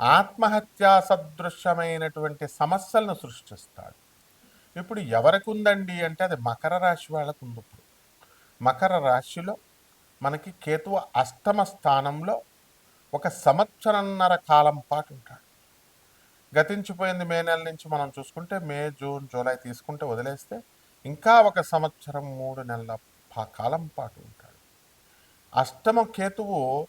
ఆత్మహత్యా సదృశ్యమైనటువంటి సమస్యలను సృష్టిస్తాడు. ఇప్పుడు ఎవరికి ఉందండి అంటే అది మకర రాశి వాళ్ళకు ఉంది ఇప్పుడు. మకర రాశిలో మనకి కేతువు అష్టమ స్థానంలో ఒక సంవత్సరన్నర కాలం పాటు ఉంటాడు. గతించిపోయింది మే నెల నుంచి మనం చూసుకుంటే మే జూన్ జూలై తీసుకుంటే వదిలేస్తే ఇంకా ఒక సంవత్సరం మూడు నెలల కాలం పాటు ఉంటాడు. అష్టమ కేతువు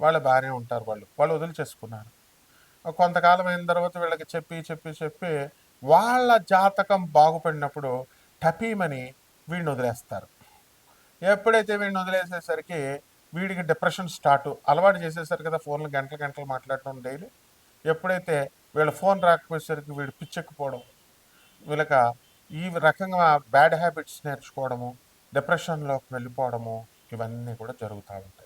వాళ్ళ భార్య ఉంటారు వాళ్ళు వాళ్ళు వదిలిచేసుకున్నారు. కొంతకాలం అయిన తర్వాత వీళ్ళకి చెప్పి చెప్పి చెప్పి వాళ్ళ జాతకం బాగుపడినప్పుడు టపీమని వీడిని వదిలేస్తారు. ఎప్పుడైతే వీడిని వదిలేసేసరికి వీడికి డిప్రెషన్ స్టార్ట్ అలవాటు చేసేసరికి కదా ఫోన్లు గంటలు గంటలు మాట్లాడటం డైలీ. ఎప్పుడైతే వీళ్ళ ఫోన్ రాకపోయేసరికి వీడు పిచ్చెక్కిపోవడం వీళ్ళక ఈ రకంగా బ్యాడ్ హ్యాబిట్స్ నేర్చుకోవడము డిప్రెషన్లోకి వెళ్ళిపోవడము ఇవన్నీ కూడా జరుగుతూ ఉంటాయి.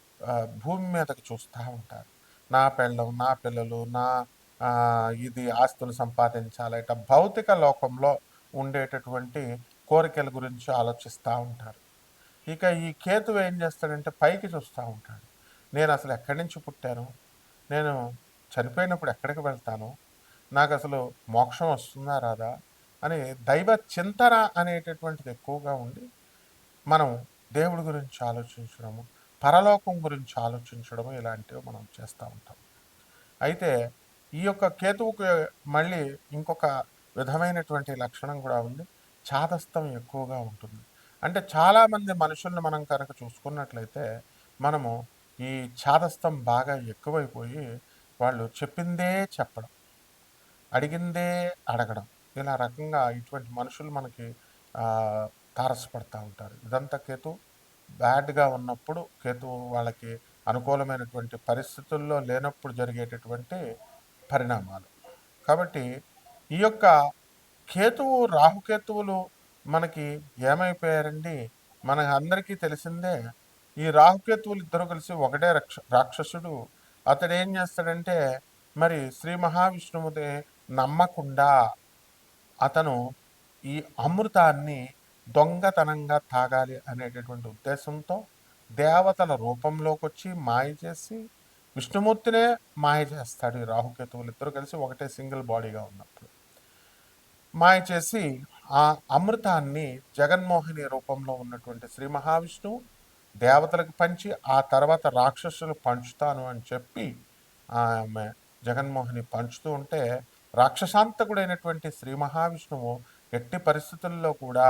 భూమి మీదకి చూస్తూ ఉంటారు. నా పెళ్ళం నా పిల్లలు నా ఇది ఆస్తులు సంపాదించాలి ఇట భౌతిక లోకంలో ఉండేటటువంటి కోరికల గురించి ఆలోచిస్తూ ఉంటారు. ఇక ఈ కేతు ఏం చేస్తాడంటే పైకి చూస్తూ ఉంటాడు. నేను అసలు ఎక్కడి నుంచి పుట్టాను? నేను చనిపోయినప్పుడు ఎక్కడికి వెళ్తాను? నాకు అసలు మోక్షం వస్తుందా రాదా? అని దైవ చింతన అనేటటువంటిది ఎక్కువగా ఉండి మనం దేవుడి గురించి ఆలోచించడము పరలోకం గురించి ఆలోచించడం ఇలాంటివి మనం చేస్తూ ఉంటాం. అయితే ఈ యొక్క కేతువుకి మళ్ళీ ఇంకొక విధమైనటువంటి లక్షణం కూడా ఉంది. చాదస్తం ఎక్కువగా ఉంటుంది. అంటే చాలామంది మనుషుల్ని మనం కనుక చూసుకున్నట్లయితే మనము ఈ చాదస్తం బాగా ఎక్కువైపోయి వాళ్ళు చెప్పిందే చెప్పడం అడిగిందే అడగడం ఇలా రకంగా ఇటువంటి మనుషులు మనకి తారసపడుతూ ఉంటారు. ఇదంతా కేతు బ్యాడ్గా ఉన్నప్పుడు కేతువు వాళ్ళకి అనుకూలమైనటువంటి పరిస్థితుల్లో లేనప్పుడు జరిగేటటువంటి పరిణామాలు. కాబట్టి ఈ యొక్క కేతువు రాహుకేతువులు మనకి ఏమైపోయారండి? మన అందరికీ తెలిసిందే ఈ రాహుకేతువులు ఇద్దరు కలిసి ఒకటే రక్ష రాక్షసుడు. అతడు ఏం చేస్తాడంటే మరి శ్రీ మహావిష్ణువుని నమ్మకుండా అతను ఈ అమృతాన్ని దొంగతనంగా తాగాలి అనేటటువంటి ఉద్దేశంతో దేవతల రూపంలోకి వచ్చి మాయ చేసి విష్ణుమూర్తినే మాయ చేస్తాడు ఈ రాహుకేతువులు. ఇద్దరు కలిసి ఒకటే సింగిల్ బాడీగా ఉన్నప్పుడు. మాయ చేసి ఆ అమృతాన్ని జగన్మోహిని రూపంలో ఉన్నటువంటి శ్రీ మహావిష్ణువు దేవతలకు పంచి ఆ తర్వాత రాక్షసులు పంచుతాను అని చెప్పి ఆమె జగన్మోహిని పంచుతూ ఉంటే రాక్షసాంతకుడైనటువంటి శ్రీ మహావిష్ణువు ఎట్టి పరిస్థితుల్లో కూడా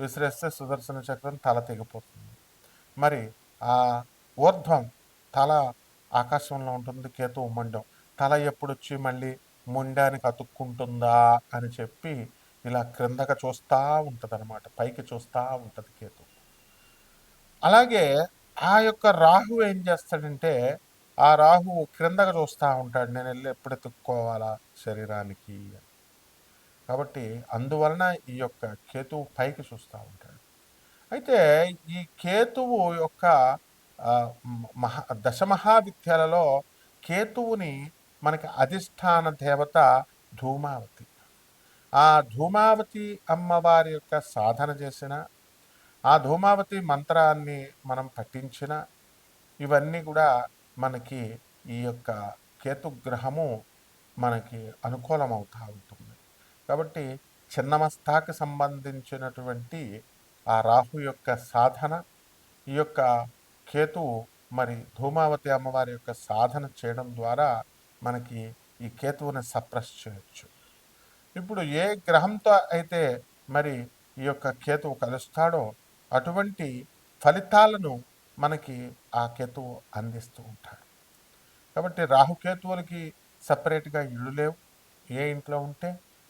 విసిరేస్తే సుదర్శన చక్రం తల తెగిపోతుంది. మరి ఆ ఊర్ధ్వం తల ఆకాశంలో ఉంటుంది కేతు మండం తల ఎప్పుడొచ్చి మళ్ళీ ముండానికి అతుక్కుంటుందా అని చెప్పి ఇలా క్రిందక చూస్తూ ఉంటుంది అనమాట పైకి చూస్తూ ఉంటుంది కేతు. అలాగే ఆ యొక్క రాహు ఏం చేస్తాడంటే ఆ రాహు క్రిందకు చూస్తూ ఉంటాడు. నేను వెళ్ళి ఎప్పుడు ఎత్తుక్కోవాలా శరీరానికి అని. కాబట్టి అందువలన ఈ యొక్క కేతువు పైకి చూస్తూ ఉంటాడు. అయితే ఈ కేతువు యొక్క మహా దశమహావిద్యలలో కేతువుని మనకి అధిష్టాన దేవత ధూమావతి. ఆ ధూమావతి అమ్మవారి యొక్క సాధన చేసిన ఆ ధూమావతి మంత్రాన్ని మనం పఠించిన ఇవన్నీ కూడా మనకి ఈ యొక్క కేతుగ్రహము మనకి అనుకూలమవుతూ ఉంటుంది. కాబట్టి చిన్నమస్తాకి సంబంధించినటువంటి ఆ రాహు యొక్క సాధన ఈ యొక్క కేతువు మరి ధూమావతి అమ్మవారి యొక్క సాధన చేయడం ద్వారా మనకి ఈ కేతువుని సప్రెస్ చేయొచ్చు. ఇప్పుడు ఏ గ్రహంతో అయితే మరి ఈ యొక్క కేతువు కలుస్తాడో అటువంటి ఫలితాలను మనకి ఆ కేతువు అందిస్తూ ఉంటాడు. కాబట్టి రాహుకేతువులకి సపరేట్గా ఇళ్ళు లేవు. ఏ ఇంట్లో ఉంటే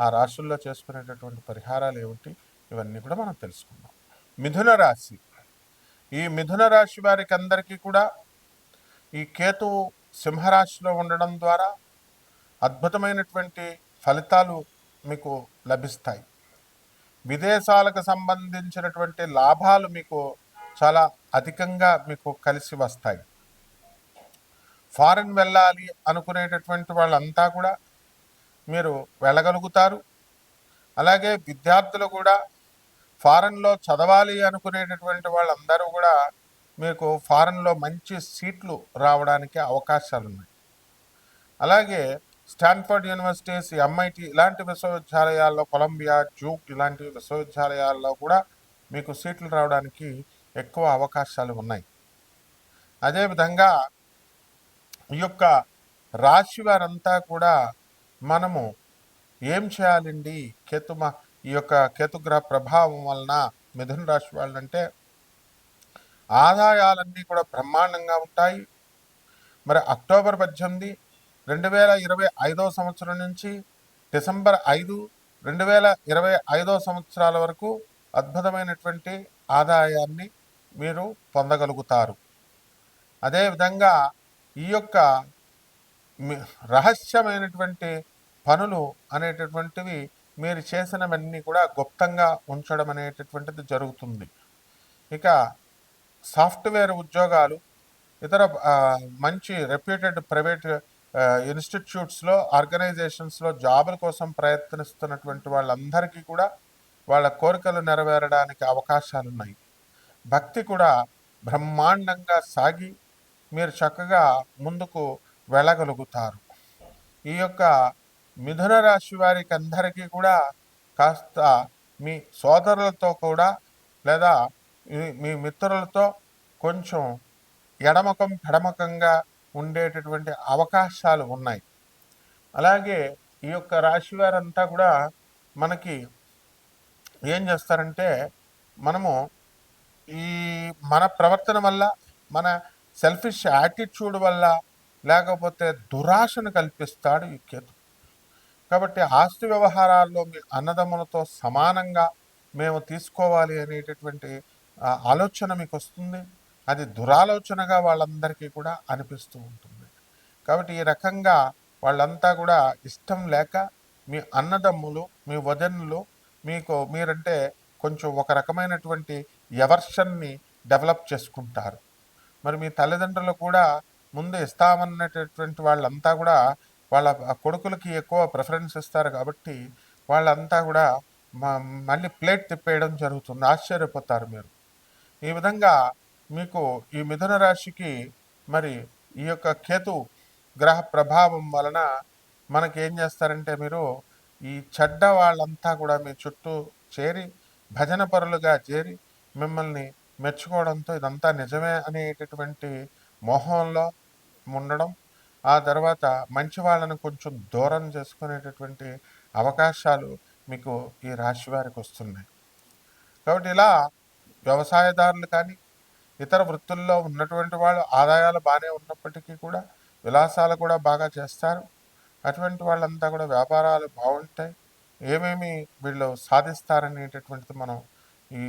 ఆ రాశుల్లో చేసుకునేటటువంటి పరిహారాలు ఏమిటి? ఇవన్నీ కూడా మనం తెలుసుకుందాం. మిథున రాశి. ఈ మిథున రాశి వారికి అందరికీ కూడా ఈ కేతువు సింహరాశిలో ఉండడం ద్వారా అద్భుతమైనటువంటి ఫలితాలు మీకు లభిస్తాయి. విదేశాలకు సంబంధించినటువంటి లాభాలు మీకు చాలా అధికంగా మీకు కలిసి వస్తాయి. ఫారెన్ వెళ్ళాలి అనుకునేటటువంటి వాళ్ళంతా కూడా మీరు వెళ్ళగలుగుతారు. అలాగే విద్యార్థులు కూడా ఫారెన్లో చదవాలి అనుకునేటటువంటి వాళ్ళందరూ కూడా మీకు ఫారెన్లో మంచి సీట్లు రావడానికి అవకాశాలు ఉన్నాయి అలాగే స్టాన్ఫర్డ్ యూనివర్సిటీస్ ఎంఐటి ఇలాంటి విశ్వవిద్యాలయాల్లో కొలంబియా జూక్ ఇలాంటి విశ్వవిద్యాలయాల్లో కూడా మీకు సీట్లు రావడానికి ఎక్కువ అవకాశాలు ఉన్నాయి. అదేవిధంగా ఈ యొక్క రాశి వారంతా కూడా మనము ఏం చేయాలండి? కేతుమ ఈ యొక్క కేతుగ్రహ ప్రభావం వలన మిథున రాశి వాళ్ళంటే ఆదాయాలన్నీ కూడా బ్రహ్మాండంగా ఉంటాయి. మరి అక్టోబర్ పద్దెనిమిది రెండు వేల ఇరవై ఐదో సంవత్సరం నుంచి డిసెంబర్ ఐదు రెండు వేల ఇరవై ఐదో సంవత్సరాల వరకు అద్భుతమైనటువంటి ఆదాయాన్ని మీరు పొందగలుగుతారు. అదేవిధంగా ఈ యొక్క రహస్యమైనటువంటి పనులు అనేటటువంటివి మీరు చేసినవన్నీ కూడా గుప్తంగా ఉంచడం అనేటటువంటిది జరుగుతుంది. ఇక సాఫ్ట్వేర్ ఉద్యోగాలు ఇతర మంచి రెప్యూటెడ్ ప్రైవేట్ ఇన్స్టిట్యూట్స్లో ఆర్గనైజేషన్స్లో జాబుల కోసం ప్రయత్నిస్తున్నటువంటి వాళ్ళందరికీ కూడా వాళ్ళ కోరికలు నెరవేరడానికి అవకాశాలు ఉన్నాయి భక్తి కూడా బ్రహ్మాండంగా సాగి మీరు చక్కగా ముందుకు వెళ్ళగలుగుతారు. ఈ యొక్క మిథున రాశి వారికి అందరికీ కూడా కాస్త మీ సోదరులతో కూడా లేదా మీ- మిత్రులతో కొంచెం ఎడమకం పెడమకంగా ఉండేటటువంటి అవకాశాలు ఉన్నాయి. అలాగే ఈ యొక్క రాశి వారంతా కూడా మనకి ఏం చేస్తారంటే మనము ఈ మన ప్రవర్తన వల్ల మన సెల్ఫిష్ యాటిట్యూడ్ వల్ల లేకపోతే దురాశను కల్పిస్తాడు ఈ కేతు. కాబట్టి ఆస్తి వ్యవహారాల్లో మీ అన్నదమ్ములతో సమానంగా మేము తీసుకోవాలి అనేటటువంటి ఆలోచన మీకు వస్తుంది అది దురాలోచనగా వాళ్ళందరికీ కూడా అనిపిస్తూ ఉంటుంది. కాబట్టి ఈ రకంగా వాళ్ళంతా కూడా ఇష్టం లేక మీ అన్నదమ్ములు మీ వదనులు మీకు మీరంటే కొంచెం ఒక రకమైనటువంటి ఎవర్షన్ని డెవలప్ చేసుకుంటారు. మరి మీ తల్లిదండ్రులు కూడా ముందు ఇస్తామన్నటువంటి వాళ్ళంతా కూడా వాళ్ళ కొడుకులకి ఎక్కువ ప్రిఫరెన్స్ ఇస్తారు కాబట్టి వాళ్ళంతా కూడా మ- మళ్ళీ ప్లేట్ తిప్పేయడం జరుగుతుంది. ఆశ్చర్యపోతారు మీరు. ఈ విధంగా మీకు ఈ మిథున రాశికి మరి ఈ యొక్క కేతు గ్రహ ప్రభావం వలన మనకి ఏం చేస్తారంటే మీరు ఈ చెడ్డ వాళ్ళంతా కూడా మీ చుట్టూ చేరి భజన పరులుగా చేరి మిమ్మల్ని మెచ్చుకోవడంతో ఇదంతా నిజమే అనేటటువంటి మోహంలో ఉండడం ఆ తర్వాత మంచి వాళ్ళను కొంచెం దూరం చేసుకునేటటువంటి అవకాశాలు మీకు ఈ రాశి వారికి వస్తున్నాయి. కాబట్టి ఇలా వ్యవసాయదారులు కానీ ఇతర వృత్తుల్లో ఉన్నటువంటి వాళ్ళు ఆదాయాలు బాగానే ఉన్నప్పటికీ కూడా విలాసాలు కూడా బాగా చేస్తారు. అటువంటి వాళ్ళంతా కూడా వ్యాపారాలు బాగుంటాయి. ఏమేమి వీళ్ళు సాధిస్తారనేటటువంటిది మనం ఈ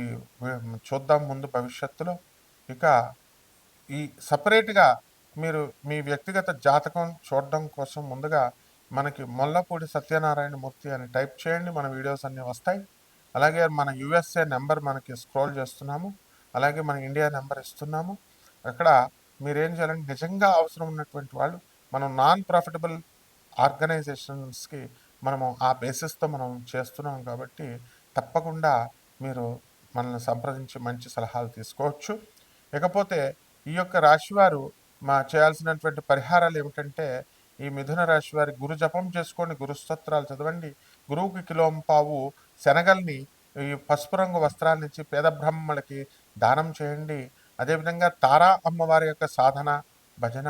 చూద్దాం ముందు భవిష్యత్తులో. ఇక ఈ సపరేట్గా మీరు మీ వ్యక్తిగత జాతకం చూడడం కోసం ముందుగా మనకి మొల్లపూడి సత్యనారాయణ మూర్తి అని టైప్ చేయండి. మన వీడియోస్ అన్నీ వస్తాయి. అలాగే మన యుఎస్ఏ నెంబర్ మనకి స్క్రోల్ చేస్తున్నాము. అలాగే మన ఇండియా నెంబర్ ఇస్తున్నాము. అక్కడ మీరేం చేయాలంటే నిజంగా అవసరం ఉన్నటువంటి వాళ్ళు మనం నాన్ ప్రాఫిటబుల్ ఆర్గనైజేషన్స్కి మనము ఆ బేసిస్తో మనం చేస్తున్నాం కాబట్టి తప్పకుండా మీరు మనల్ని సంప్రదించి మంచి సలహాలు తీసుకోవచ్చు. ఇకపోతే ఈ యొక్క రాశివారు మా చేయాల్సినటువంటి పరిహారాలు ఏమిటంటే ఈ మిథున రాశి వారి గురు జపం చేసుకోండి గురుస్తోత్రాలు చదవండి. గురువుకి కిలోం పావు శనగల్ని ఈ పసుపు రంగు వస్త్రాన్ని ఇచ్చి పేద బ్రహ్మలకి దానం చేయండి. అదేవిధంగా తారా అమ్మవారి యొక్క సాధన భజన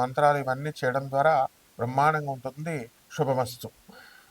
మంత్రాలు ఇవన్నీ చేయడం ద్వారా బ్రహ్మాండంగా ఉంటుంది. శుభమస్తు.